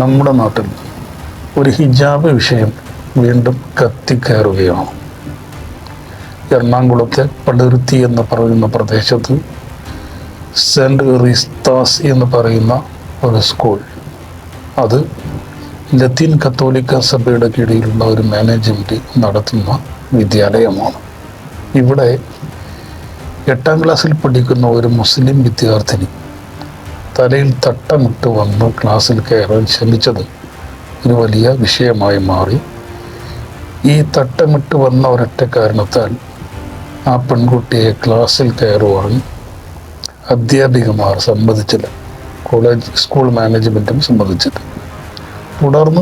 നമ്മുടെ നാട്ടിൽ ഒരു ഹിജാബ് വിഷയം വീണ്ടും കത്തിക്കയറുകയാണ്. എറണാകുളത്തെ പടുത്തി എന്ന് പറയുന്ന പ്രദേശത്ത് സെന്റ് റിസ്താസ് എന്ന് പറയുന്ന ഒരു സ്കൂൾ അത് ലത്തീൻ കത്തോലിക്ക സഭയുടെ കീഴിലുള്ള ഒരു മാനേജ്മെന്റ് നടത്തുന്ന വിദ്യാലയമാണ്. ഇവിടെ എട്ടാം ക്ലാസ്സിൽ പഠിക്കുന്ന ഒരു മുസ്ലിം വിദ്യാർത്ഥിനി തലയിൽ തട്ടമിട്ട് വന്ന് ക്ലാസ്സിൽ കയറാൻ ശ്രമിച്ചത് ഒരു വലിയ വിഷയമായി മാറി. ഈ തട്ടമിട്ട് വന്ന ഒരൊറ്റ കാരണത്താൽ ആ പെൺകുട്ടിയെ ക്ലാസ്സിൽ കയറുവാൻ അധ്യാപികമാർ സമ്മതിച്ചില്ല. കോളേജ് സ്കൂൾ മാനേജ്മെന്റും സമ്മതിച്ചില്ല. തുടർന്ന്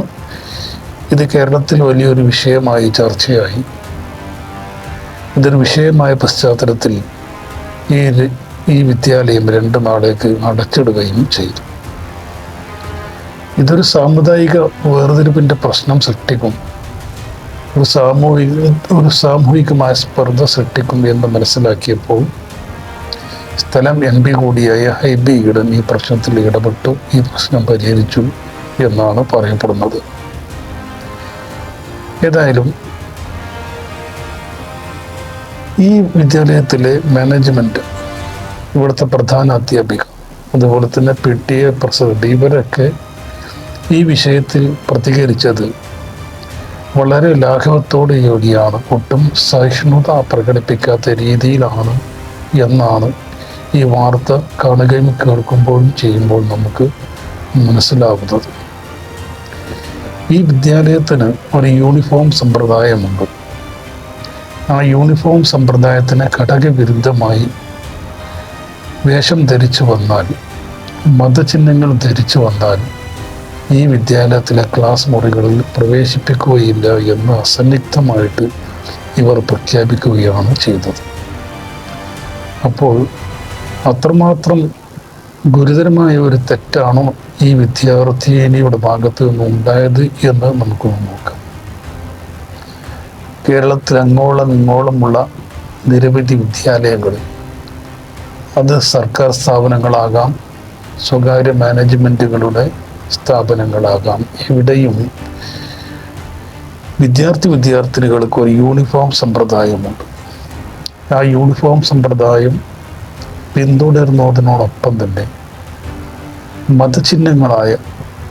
ഇത് കേരളത്തിൽ വലിയൊരു വിഷയമായി ചർച്ചയായി. ഇതൊരു വിഷയമായ പശ്ചാത്തലത്തിൽ ഈ ഈ വിദ്യാലയം രണ്ട് നാളേക്ക് അടച്ചിടുകയും ചെയ്തു. ഇതൊരു സാമുദായിക വേർതിരിവിന്റെ പ്രശ്നം സൃഷ്ടിക്കും. ഒരു സാമൂഹിക ഒരു സാമൂഹികമായ സ്പർദ്ധ സൃഷ്ടിക്കും എന്ന് മനസ്സിലാക്കിയപ്പോൾ സ്ഥലം എം പി കൂടിയായ ഹൈബി ഈഡൻ ഈ പ്രശ്നത്തിൽ ഇടപെട്ടു ഈ പ്രശ്നം പരിഹരിച്ചു എന്നാണ് പറയപ്പെടുന്നത്. ഏതായാലും ഈ വിദ്യാലയത്തിലെ മാനേജ്മെന്റ് ഇവിടുത്തെ പ്രധാന അധ്യാപിക. അതുപോലെ തന്നെ പി ടി എ പ്രസിഡന്റ് ഇവരൊക്കെ ഈ വിഷയത്തിൽ പ്രതികരിച്ചത് വളരെ ലാഘവത്തോട് യോഗിയാണ് ഒട്ടും സഹിഷ്ണുത പ്രകടിപ്പിക്കാത്ത രീതിയിലാണ് എന്നാണ് ഈ വാർത്ത കാണുകയും കേൾക്കുമ്പോഴും ചെയ്യുമ്പോൾ നമുക്ക് മനസ്സിലാവുന്നത്. ഈ വിദ്യാലയത്തിന് ഒരു യൂണിഫോം സമ്പ്രദായമുണ്ട്. ആ യൂണിഫോം സമ്പ്രദായത്തിന് ഘടകവിരുദ്ധമായി വേഷം ധരിച്ചു വന്നാൽ മതചിഹ്നങ്ങൾ ധരിച്ചു വന്നാൽ ഈ വിദ്യാലയത്തിലെ ക്ലാസ് മുറികളിൽ പ്രവേശിപ്പിക്കുകയില്ല എന്ന് അസന്നിഗ്ധമായിട്ട് ഇവർ പ്രഖ്യാപിക്കുകയാണ് ചെയ്തത്. അപ്പോൾ അത്രമാത്രം ഗുരുതരമായ ഒരു തെറ്റാണോ ഈ വിദ്യാർത്ഥിനിയുടെ ഭാഗത്ത് നിന്ന് ഉണ്ടായത് എന്ന് നമുക്ക് നോക്കാം. കേരളത്തിൽ അങ്ങോളം ഇങ്ങോളമുള്ള നിരവധി വിദ്യാലയങ്ങളിൽ അത് സർക്കാർ സ്ഥാപനങ്ങളാകാം സ്വകാര്യ മാനേജ്മെന്റുകളുടെ സ്ഥാപനങ്ങളാകാം. ഇവിടെയും വിദ്യാർത്ഥി വിദ്യാർത്ഥിനികൾക്ക് ഒരു യൂണിഫോം സമ്പ്രദായമുണ്ട്. ആ യൂണിഫോം സമ്പ്രദായം പിന്തുടരുന്നതിനോടൊപ്പം തന്നെ മതചിഹ്നങ്ങളായ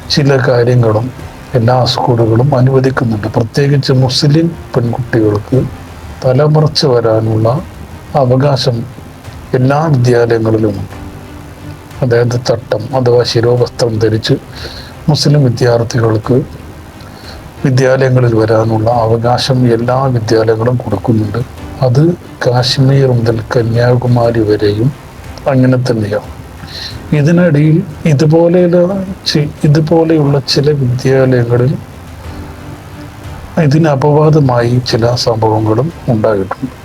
ചില കാര്യങ്ങളും എല്ലാ സ്കൂളുകളും അനുവദിക്കുന്നുണ്ട്. പ്രത്യേകിച്ച് മുസ്ലിം പെൺകുട്ടികൾക്ക് തലമറച്ച് വരാനുള്ള അവകാശം എല്ലാ വിദ്യാലയങ്ങളിലും അതായത് തട്ടം അഥവാ ശിരോവസ്ത്രം ധരിച്ച് മുസ്ലിം വിദ്യാർത്ഥികൾക്ക് വിദ്യാലയങ്ങളിൽ വരാനുള്ള അവകാശം എല്ലാ വിദ്യാലയങ്ങളും കൊടുക്കുന്നുണ്ട്. അത് കാശ്മീർ മുതൽ കന്യാകുമാരി വരെയും അങ്ങനെ തന്നെയാണ്. ഇതിനിടയിൽ ഇതുപോലെയുള്ള ഇതുപോലെയുള്ള ചില വിദ്യാലയങ്ങളിൽ ഇതിന് അപവാദമായി ചില സംഭവങ്ങളും ഉണ്ടായിട്ടുണ്ട്.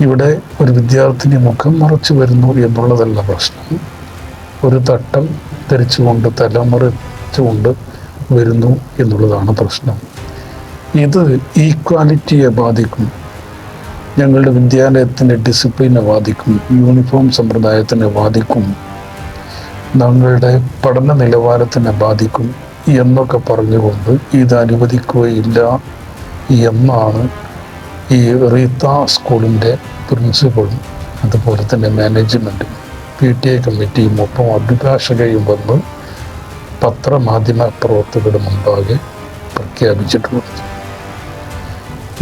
ഇവിടെ ഒരു വിദ്യാർത്ഥിനി മുഖം മറച്ചു വരുന്നു എന്നുള്ളതല്ല പ്രശ്നം. ഒരു തട്ടം ധരിച്ചുകൊണ്ട് തലമറിച്ചുകൊണ്ട് വരുന്നു എന്നുള്ളതാണ് പ്രശ്നം. ഇത് ഈക്വാലിറ്റിയെ ബാധിക്കും. ഞങ്ങളുടെ വിദ്യാലയത്തിന്റെ ഡിസിപ്ലിനെ ബാധിക്കും. യൂണിഫോം സമ്പ്രദായത്തിനെ ബാധിക്കും. ഞങ്ങളുടെ പഠന നിലവാരത്തിനെ ബാധിക്കും എന്നൊക്കെ പറഞ്ഞുകൊണ്ട് ഇത് അനുവദിക്കുകയില്ല എന്നാണ് ഈ റീത്ത സ്കൂളിന്റെ പ്രിൻസിപ്പളും അതുപോലെ തന്നെ മാനേജ്മെന്റും പി ടി എ കമ്മിറ്റിയും ഒപ്പം അഭിഭാഷകയും വന്ന് പത്രമാധ്യമ പ്രവർത്തകരുടെ മുമ്പാകെ പ്രഖ്യാപിച്ചിട്ടുണ്ട്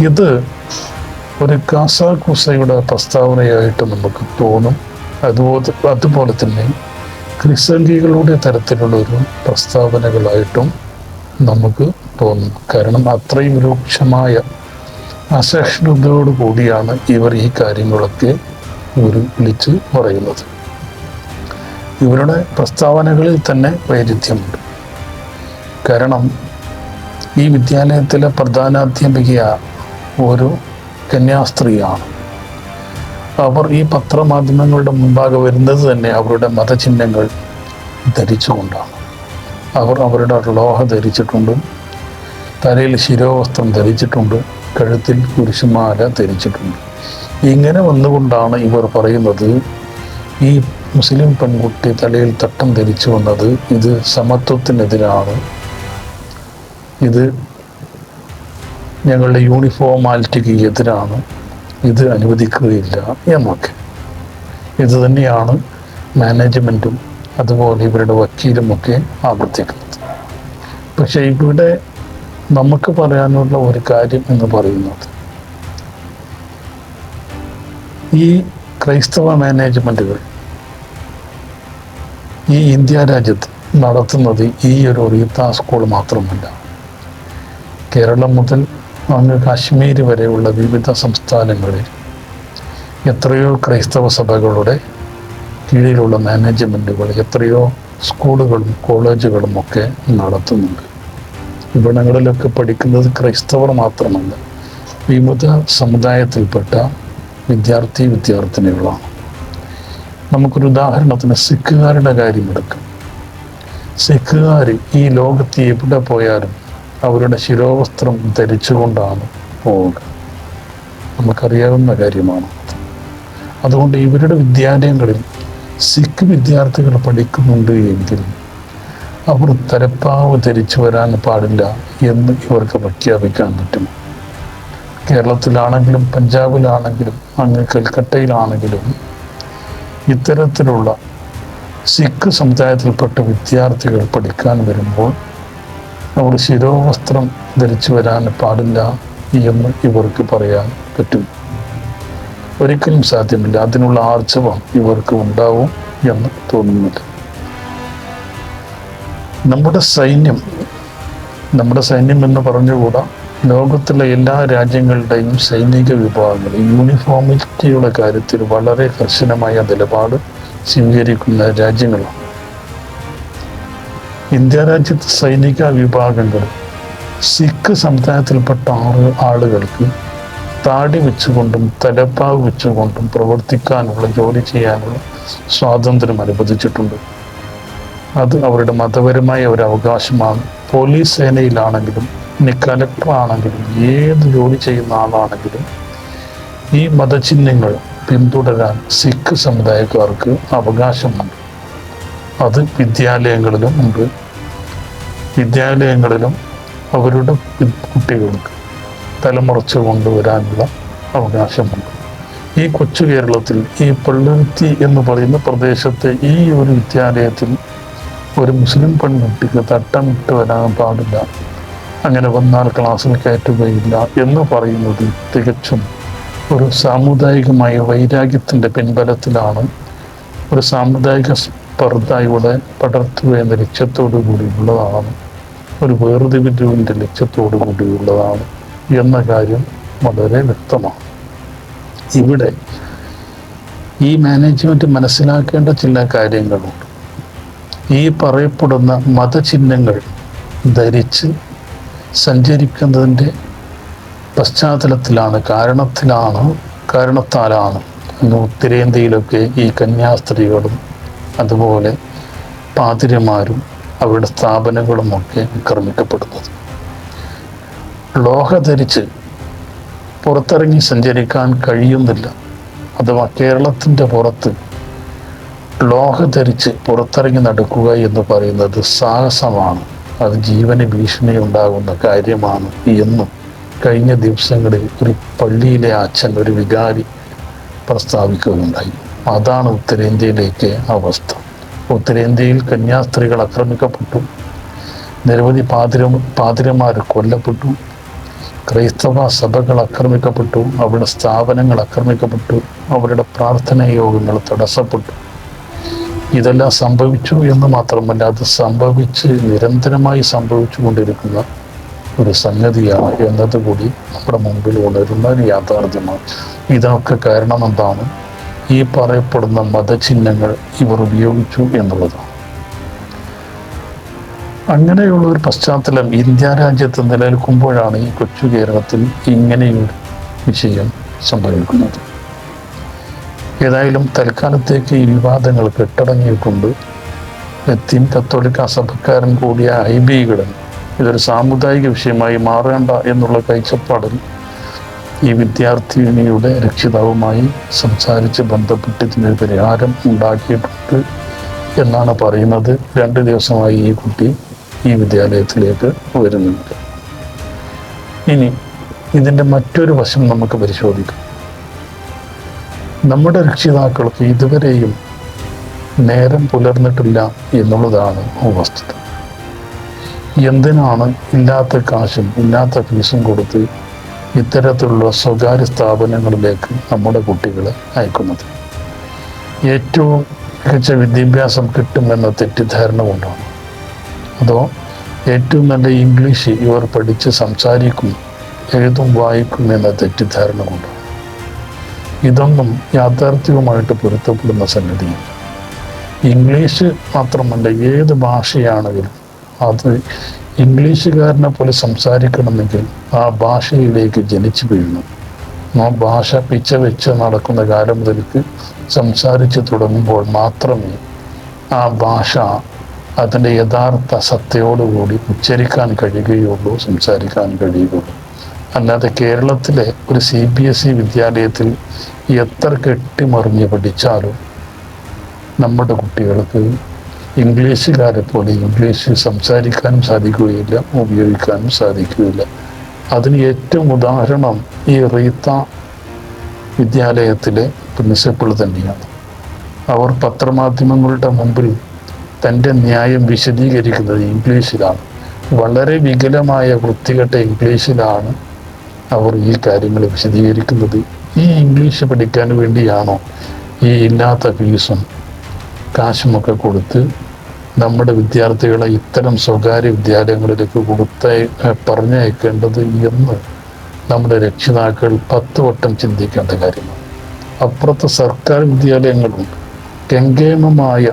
ഇത് ഒരു കാസാക്കുസയുടെ പ്രസ്താവനയായിട്ട് നമുക്ക് തോന്നും. അതുപോലെ അതുപോലെ തന്നെ ക്രിസംഗികളുടെ തരത്തിലുള്ള ഒരു പ്രസ്താവനകളായിട്ടും നമുക്ക് തോന്നും. കാരണം അത്രയും രൂക്ഷമായ അസഹിഷ്ണുതയോടു കൂടിയാണ് ഇവർ ഈ കാര്യങ്ങളൊക്കെ ഒരു വിളിച്ച് പറയുന്നത്. ഇവരുടെ പ്രസ്താവനകളിൽ തന്നെ വൈരുദ്ധ്യമുണ്ട്. കാരണം ഈ വിദ്യാലയത്തിലെ പ്രധാനാധ്യാപിക ഒരു കന്യാസ്ത്രീയാണ്. അവർ ഈ പത്രമാധ്യമങ്ങളുടെ മുമ്പാകെ വരുന്നത് തന്നെ അവരുടെ മതചിഹ്നങ്ങൾ ധരിച്ചുകൊണ്ടാണ്. അവർ അവരുടെ ലോഹ ധരിച്ചിട്ടുണ്ട് തലയിൽ ശിരോവസ്ത്രം ധരിച്ചിട്ടുണ്ട് കഴുത്തിൽ കുരിശുമാല ധരിച്ചിട്ടുണ്ട്. ഇങ്ങനെ വന്നുകൊണ്ടാണ് ഇവർ പറയുന്നത് ഈ മുസ്ലിം പെൺകുട്ടി തലയിൽ തട്ടം ധരിച്ചു വന്നത് ഇത് സമത്വത്തിനെതിരാണ്. ഇത് ഞങ്ങളുടെ യൂണിഫോമാലിറ്റിക്ക് എതിരാണ്. ഇത് അനുവദിക്കുകയില്ല എന്നൊക്കെ. ഇത് തന്നെയാണ് മാനേജ്മെന്റും അതുപോലെ ഇവരുടെ വക്കീലും ഒക്കെ ആവർത്തിക്കുന്നത്. പക്ഷേ ഇവിടെ നമുക്ക് പറയാനുള്ള ഒരു കാര്യം എന്ന് പറയുന്നത് ഈ ക്രൈസ്തവ മാനേജ്മെന്റുകൾ ഈ ഇന്ത്യ രാജ്യത്ത് നടത്തുന്നത് ഈ ഒരു റീത്ത സ്കൂൾ മാത്രമല്ല. കേരളം മുതൽ അങ്ങ് കാശ്മീർ വരെയുള്ള വിവിധ സംസ്ഥാനങ്ങളിൽ എത്രയോ ക്രൈസ്തവ സഭകളുടെ കീഴിലുള്ള മാനേജ്മെന്റുകൾ എത്രയോ സ്കൂളുകളും കോളേജുകളും ഒക്കെ നടത്തുന്നുണ്ട്. ഇവിടങ്ങളിലൊക്കെ പഠിക്കുന്നത് ക്രൈസ്തവർ മാത്രമല്ല. വിമത സമുദായത്തിൽപ്പെട്ട വിദ്യാർത്ഥി വിദ്യാർത്ഥിനികളാണ്. നമുക്കൊരു ഉദാഹരണത്തിന് സിഖുകാരുടെ കാര്യം എടുക്കാം. സിഖുകാർ ഈ ലോകത്ത് എവിടെ പോയാലും അവരുടെ ശിരോവസ്ത്രം ധരിച്ചുകൊണ്ടാണ് പോവുക. നമുക്കറിയാവുന്ന കാര്യമാണ് അതുകൊണ്ട് ഇവരുടെ വിദ്യാലയങ്ങളിൽ സിഖ് വിദ്യാർത്ഥികൾ പഠിക്കുന്നുണ്ട് എങ്കിൽ അവർ തലപ്പാവ് ധരിച്ചു വരാൻ പാടില്ല എന്ന് ഇവർക്ക് പ്രഖ്യാപിക്കാൻ പറ്റും. കേരളത്തിലാണെങ്കിലും പഞ്ചാബിലാണെങ്കിലും അങ്ങ് കൽക്കട്ടയിലാണെങ്കിലും ഇത്തരത്തിലുള്ള സിഖ് സമുദായത്തിൽപ്പെട്ട വിദ്യാർത്ഥികൾ പഠിക്കാൻ വരുമ്പോൾ അവർ ശിരോവസ്ത്രം ധരിച്ചു വരാൻ പാടില്ല എന്ന് ഇവർക്ക് പറയാൻ പറ്റും. ഒരിക്കലും സാധ്യമല്ല. അതിനുള്ള ആർജവം ഇവർക്ക് ഉണ്ടാവും എന്ന് തോന്നുന്നില്ല. നമ്മുടെ സൈന്യം നമ്മുടെ സൈന്യം എന്ന് പറഞ്ഞുകൂടാ ലോകത്തിലെ എല്ലാ രാജ്യങ്ങളുടെയും സൈനിക വിഭാഗങ്ങൾ യൂണിഫോമിറ്റിയുടെ കാര്യത്തിൽ വളരെ കർശനമായ നിലപാട് സ്വീകരിക്കുന്ന രാജ്യങ്ങളാണ്. ഇന്ത്യ രാജ്യത്തെ സൈനിക വിഭാഗങ്ങൾ സിഖ് സമുദായത്തിൽപ്പെട്ട ആറ് ആളുകൾക്ക് താടി വെച്ചുകൊണ്ടും തലപ്പാവ് വെച്ചുകൊണ്ടും പ്രവർത്തിക്കാനുള്ള ജോലി ചെയ്യാനുള്ള സ്വാതന്ത്ര്യം അനുവദിച്ചിട്ടുണ്ട്. അത് അവരുടെ മതപരമായ ഒരു അവകാശമാണ്. പോലീസ് സേനയിലാണെങ്കിലും ഇനി കലക്ടർ ആണെങ്കിലും ഏത് ജോലി ചെയ്യുന്ന ആളാണെങ്കിലും ഈ മതചിഹ്നങ്ങൾ പിന്തുടരാൻ സിഖ് സമുദായക്കാർക്ക് അവകാശമുണ്ട്. അത് വിദ്യാലയങ്ങളിലും ഉണ്ട്. വിദ്യാലയങ്ങളിലും അവരുടെ കുട്ടികൾക്ക് തലമുറച്ച് കൊണ്ടുവരാനുള്ള അവകാശമുണ്ട്. ഈ കൊച്ചു കേരളത്തിൽ ഈ പള്ളുരുത്തി എന്ന് പറയുന്ന പ്രദേശത്തെ ഈ ഒരു വിദ്യാലയത്തിൽ ഒരു മുസ്ലിം പെൺകുട്ടിക്ക് തട്ടമിട്ട് വരാൻ പാടില്ല. അങ്ങനെ വന്നാൽ ക്ലാസ്സിൽ കയറ്റുകയില്ല എന്ന് പറയുന്നത് തികച്ചും ഒരു സാമുദായികമായ വൈരാഗ്യത്തിന്റെ പിൻബലത്തിലാണ്. ഒരു സാമുദായിക സ്പർദ്ധ ഇവിടെ പടർത്തുക എന്ന ലക്ഷ്യത്തോടു കൂടിയുള്ളതാണ് ഒരു വേർതിരിവിന്റെ ലക്ഷ്യത്തോടു കൂടിയുള്ളതാണ് എന്ന കാര്യം വളരെ വ്യക്തമാണ്. ഇവിടെ ഈ മാനേജ്മെന്റ് മനസ്സിലാക്കേണ്ട ചില കാര്യങ്ങളുണ്ട്. ഈ പറയപ്പെടുന്ന മതചിഹ്നങ്ങൾ ധരിച്ച് സഞ്ചരിക്കുന്നതിന്റെ പശ്ചാത്തലത്തിലാണ് കാരണത്തിലാണ് കാരണത്താലാണ് ഇന്ന് ഉത്തരേന്ത്യയിലൊക്കെ ഈ കന്യാസ്ത്രീകളും അതുപോലെ പാതിരിമാരും അവരുടെ സ്ഥാപനങ്ങളുമൊക്കെ ആക്രമിക്കപ്പെടുന്നത്. ലോഹ ധരിച്ച് പുറത്തിറങ്ങി സഞ്ചരിക്കാൻ കഴിയുന്നില്ല. അഥവാ കേരളത്തിന്റെ പുറത്ത് ലോഹ ധരിച്ച് പുറത്തിറങ്ങി നടക്കുക എന്ന് പറയുന്നത് സാഹസമാണ്. അത് ജീവന് ഭീഷണി ഉണ്ടാകുന്ന കാര്യമാണ് എന്നും കഴിഞ്ഞ ദിവസങ്ങളിൽ ഒരു പള്ളിയിലെ അച്ഛൻ ഒരു വികാരി പ്രസ്താവിക്കുകയുണ്ടായി. അതാണ് ഉത്തരേന്ത്യയിലേക്ക് അവസ്ഥ. ഉത്തരേന്ത്യയിൽ കന്യാസ്ത്രീകൾ ആക്രമിക്കപ്പെട്ടു. നിരവധി പാതിര പാതിരമാർ കൊല്ലപ്പെട്ടു. ക്രൈസ്തവ സഭകൾ ആക്രമിക്കപ്പെട്ടു. അവരുടെ സ്ഥാപനങ്ങൾ ആക്രമിക്കപ്പെട്ടു. അവരുടെ പ്രാർത്ഥനാ യോഗങ്ങൾ തടസ്സപ്പെട്ടു. ഇതെല്ലാം സംഭവിച്ചു എന്ന് മാത്രമല്ല അത് സംഭവിച്ച് നിരന്തരമായി സംഭവിച്ചു കൊണ്ടിരിക്കുന്ന ഒരു സംഗതിയാണ് എന്നതുകൂടി നമ്മുടെ മുമ്പിൽ ഉണരുന്ന ഒരു യാഥാർത്ഥ്യമാണ്. ഇതിനൊക്കെ കാരണം എന്താണ്? ഈ പറയപ്പെടുന്ന മതചിഹ്നങ്ങൾ ഇവർ ഉപയോഗിച്ചു എന്നുള്ളതാണ്. അങ്ങനെയുള്ള ഒരു പശ്ചാത്തലം ഇന്ത്യ രാജ്യത്ത് നിലനിൽക്കുമ്പോഴാണ് ഈ കൊച്ചു കേരളത്തിൽ ഇങ്ങനെയൊരു വിഷയം സംഭവിക്കുന്നത്. ഏതായാലും തൽക്കാലത്തേക്ക് ഈ വിവാദങ്ങൾ കെട്ടടങ്ങിയിട്ടുണ്ട്. ലത്തീൻ കത്തോലിക്ക സഭക്കാരൻ കൂടിയ ഐബികളും ഇതൊരു സാമുദായിക വിഷയമായി മാറേണ്ട എന്നുള്ള കാഴ്ചപ്പാടിൽ ഈ വിദ്യാർത്ഥിനിയുടെ രക്ഷിതാവുമായി സംസാരിച്ച് ബന്ധപ്പെട്ട് ഇതിനൊരു പരിഹാരം ഉണ്ടാക്കിയിട്ടുണ്ട് എന്നാണ് പറയുന്നത്. രണ്ട് ദിവസമായി ഈ കുട്ടി ഈ വിദ്യാലയത്തിലേക്ക് വരുന്നുണ്ട്. ഇനി ഇതിന്റെ മറ്റൊരു വശം നമുക്ക് പരിശോധിക്കാം. നമ്മുടെ രക്ഷിതാക്കൾക്ക് ഇതുവരെയും നേരം പുലർന്നിട്ടില്ല എന്നുള്ളതാണ് വസ്തുത എന്തിനാണ് ഇല്ലാത്ത കാശും ഇല്ലാത്ത ഫീസും കൊടുത്ത് ഇത്തരത്തിലുള്ള സ്വകാര്യ സ്ഥാപനങ്ങളിലേക്ക് നമ്മുടെ കുട്ടികളെ അയക്കുന്നത്? ഏറ്റവും മികച്ച വിദ്യാഭ്യാസം കിട്ടുമെന്ന തെറ്റിദ്ധാരണ കൊണ്ടാണ്. അതോ ഏറ്റവും നല്ല ഇംഗ്ലീഷ് ഇവർ പഠിച്ച് സംസാരിക്കും എഴുതും വായിക്കും എന്ന തെറ്റിദ്ധാരണ കൊണ്ടാണ്? ഇതൊന്നും യാഥാർത്ഥ്യവുമായിട്ട് പൊരുത്തപ്പെടുന്ന സംഗതിയില്ല ഇംഗ്ലീഷ് മാത്രമല്ല ഏത് ഭാഷയാണെങ്കിലും അത് ഇംഗ്ലീഷുകാരനെ പോലെ സംസാരിക്കണമെങ്കിൽ ആ ഭാഷയിലേക്ക് ജനിച്ചു വീഴുന്നു. ആ ഭാഷ പിച്ച വെച്ച് നടക്കുന്ന കാലം മുതൽക്ക് സംസാരിച്ചു തുടങ്ങുമ്പോൾ മാത്രമേ ആ ഭാഷ അതിന്റെ യഥാർത്ഥ സത്യയോടുകൂടി ഉച്ചരിക്കാൻ കഴിയുകയുള്ളൂ സംസാരിക്കാൻ കഴിയുകയുള്ളൂ. അല്ലാതെ കേരളത്തിലെ ഒരു സി ബി എസ് ഇ വിദ്യാലയത്തിൽ എത്ര കെട്ടിമറിഞ്ഞ് പഠിച്ചാലും നമ്മുടെ കുട്ടികൾക്ക് ഇംഗ്ലീഷുകാരെ പോലെ ഇംഗ്ലീഷ് സംസാരിക്കാനും സാധിക്കുകയില്ല ഉപയോഗിക്കാനും സാധിക്കുകയില്ല. അതിന് ഏറ്റവും ഉദാഹരണം ഈ റീത്ത വിദ്യാലയത്തിലെ പ്രിൻസിപ്പൾ തന്നെയാണ്. അവർ പത്രമാധ്യമങ്ങളുടെ മുമ്പിൽ തന്റെ ന്യായം വിശദീകരിക്കുന്നത് ഇംഗ്ലീഷിലാണ്. വളരെ വികലമായ വൃത്തികെട്ട ഇംഗ്ലീഷിലാണ് അവർ ഈ കാര്യങ്ങൾ വിശദീകരിക്കുന്നത്. ഈ ഇംഗ്ലീഷ് പഠിക്കാൻ വേണ്ടിയാണോ ഈ ഇല്ലാത്ത ഫീസും കാശുമൊക്കെ കൊടുത്ത് നമ്മുടെ വിദ്യാർത്ഥികളെ ഇത്തരം സ്വകാര്യ വിദ്യാലയങ്ങളിലേക്ക് കൊടുത്ത പറഞ്ഞയക്കേണ്ടത് എന്ന് നമ്മുടെ രക്ഷിതാക്കൾ പത്ത് വട്ടം ചിന്തിക്കേണ്ട കാര്യമാണ്. അപ്പുറത്ത് സർക്കാർ വിദ്യാലയങ്ങളും ഗംഗേമമായ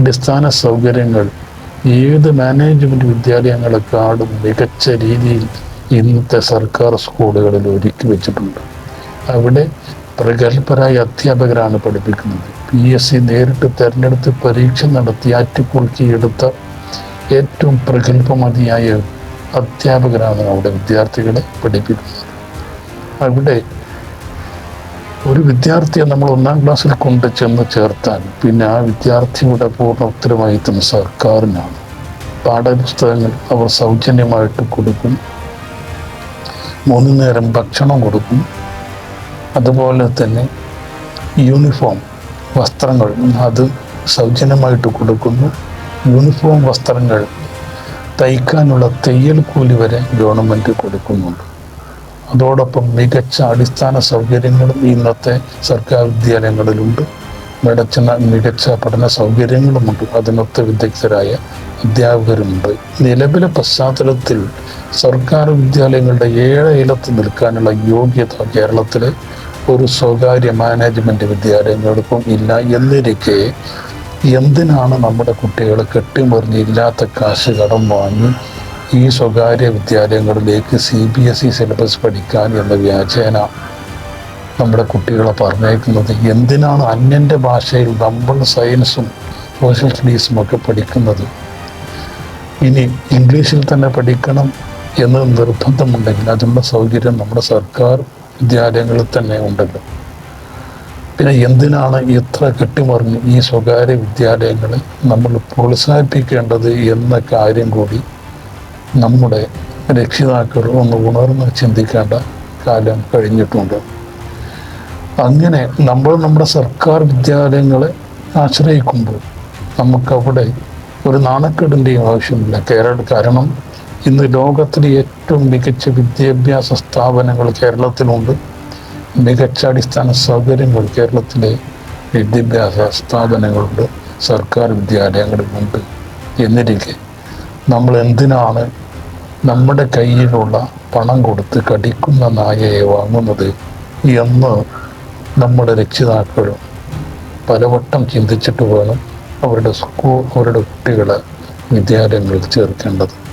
അടിസ്ഥാന സൗകര്യങ്ങൾ ഏത് മാനേജ്മെന്റ് വിദ്യാലയങ്ങളെക്കാളും മികച്ച രീതിയിൽ ഇന്നത്തെ സർക്കാർ സ്കൂളുകളിൽ ഒരുക്കി വെച്ചിട്ടുണ്ട്. അവിടെ പ്രഗത്ഭരായ അധ്യാപകരാണ് പഠിപ്പിക്കുന്നത്. പി എസ് സി നേരിട്ട് തിരഞ്ഞെടുത്ത് പരീക്ഷ നടത്തി ആറ്റുകുളുക്കിയെടുത്ത ഏറ്റവും പ്രഗത്ഭമതിയായ അധ്യാപകരാണ് അവിടെ വിദ്യാർത്ഥികളെ പഠിപ്പിക്കുന്നത്. അവിടെ ഒരു വിദ്യാർത്ഥിയെ നമ്മൾ ഒന്നാം ക്ലാസ്സിൽ കൊണ്ട് ചെന്ന് ചേർത്താൽ പിന്നെ ആ വിദ്യാർത്ഥിയുടെ പൂർണ ഉത്തരവാദിത്വം സർക്കാരിനാണ്. പാഠപുസ്തകങ്ങൾ അവർ സൗജന്യമായിട്ട് കൊടുക്കും. മൂന്ന് നേരം ഭക്ഷണം കൊടുക്കും. അതുപോലെ തന്നെ യൂണിഫോം വസ്ത്രങ്ങൾ. അത് സൗജന്യമായിട്ട് കൊടുക്കുന്നു. യൂണിഫോം വസ്ത്രങ്ങൾ തയ്ക്കാനുള്ള തയ്യൽ കൂലി വരെ ഗവൺമെന്റ് കൊടുക്കുന്നുണ്ട്. അതോടൊപ്പം മികച്ച അടിസ്ഥാന സൗകര്യങ്ങളും ഇന്നത്തെ സർക്കാർ വിദ്യാലയങ്ങളിലുണ്ട്. മികച്ച മികച്ച പഠന സൗകര്യങ്ങളുമുണ്ട്. അതിനൊത്ത വിദഗ്ധരായ അധ്യാപകരുമുണ്ട്. നിലവിലെ പശ്ചാത്തലത്തിൽ സർക്കാർ വിദ്യാലയങ്ങളുടെ ഏഴ് ഇലത്ത് നിൽക്കാനുള്ള യോഗ്യത കേരളത്തിലെ ഒരു സ്വകാര്യ മാനേജ്മെന്റ് വിദ്യാലയങ്ങൾക്കും ഇല്ല എന്നിരിക്കെ എന്തിനാണ് നമ്മുടെ കുട്ടികൾ കെട്ടിമറിഞ്ഞ് ഇല്ലാത്ത കാശ് കടം വാങ്ങി ഈ സ്വകാര്യ വിദ്യാലയങ്ങളിലേക്ക് C B S E syllabus പഠിക്കാൻ എന്ന വ്യാജേന നമ്മുടെ കുട്ടികളെ പറഞ്ഞേക്കുന്നത്? എന്തിനാണ് അന്യന്റെ ഭാഷയിൽ നമ്മൾ സയൻസും സോഷ്യൽ സ്റ്റഡീസും ഒക്കെ പഠിക്കുന്നത്? ഇനി ഇംഗ്ലീഷിൽ തന്നെ പഠിക്കണം എന്ന് നിർബന്ധമുണ്ടെങ്കിൽ അതിനുള്ള സൗകര്യം നമ്മുടെ സർക്കാർ വിദ്യാലയങ്ങളിൽ തന്നെ ഉണ്ടല്ലോ. പിന്നെ എന്തിനാണ് ഇത്ര കെട്ടിമറിഞ്ഞ് ഈ സ്വകാര്യ വിദ്യാലയങ്ങളെ നമ്മൾ പ്രോത്സാഹിപ്പിക്കേണ്ടത് എന്ന കാര്യം കൂടി നമ്മുടെ രക്ഷിതാക്കൾ ഒന്ന് ഉണർന്ന് ചിന്തിക്കേണ്ട കാലം കഴിഞ്ഞിട്ടുണ്ട്. അങ്ങനെ നമ്മൾ നമ്മുടെ സർക്കാർ വിദ്യാലയങ്ങളെ ആശ്രയിക്കുമ്പോൾ നമുക്കവിടെ ഒരു നാണക്കേടിന്റെയും ആവശ്യമില്ല. കേരള കാരണം ഇന്ന് ലോകത്തിലെ ഏറ്റവും മികച്ച വിദ്യാഭ്യാസ സ്ഥാപനങ്ങൾ കേരളത്തിലുണ്ട്. മികച്ച അടിസ്ഥാന സൗകര്യങ്ങൾ കേരളത്തിലെ വിദ്യാഭ്യാസ സ്ഥാപനങ്ങളുണ്ട്. സർക്കാർ വിദ്യാലയങ്ങളിലുണ്ട് എന്നിരിക്കെ നമ്മൾ എന്തിനാണ് നമ്മുടെ കയ്യിലുള്ള പണം കൊടുത്ത് കടിക്കുന്ന നായയെ വാങ്ങുന്നത് എന്ന് നമ്മുടെ രക്ഷിതാക്കളും പലവട്ടം ചിന്തിച്ചിട്ട് വേണം അവരുടെ സ്കൂൾ അവരുടെ കുട്ടികളെ വിദ്യാലയങ്ങളിൽ ചേർക്കേണ്ടത്.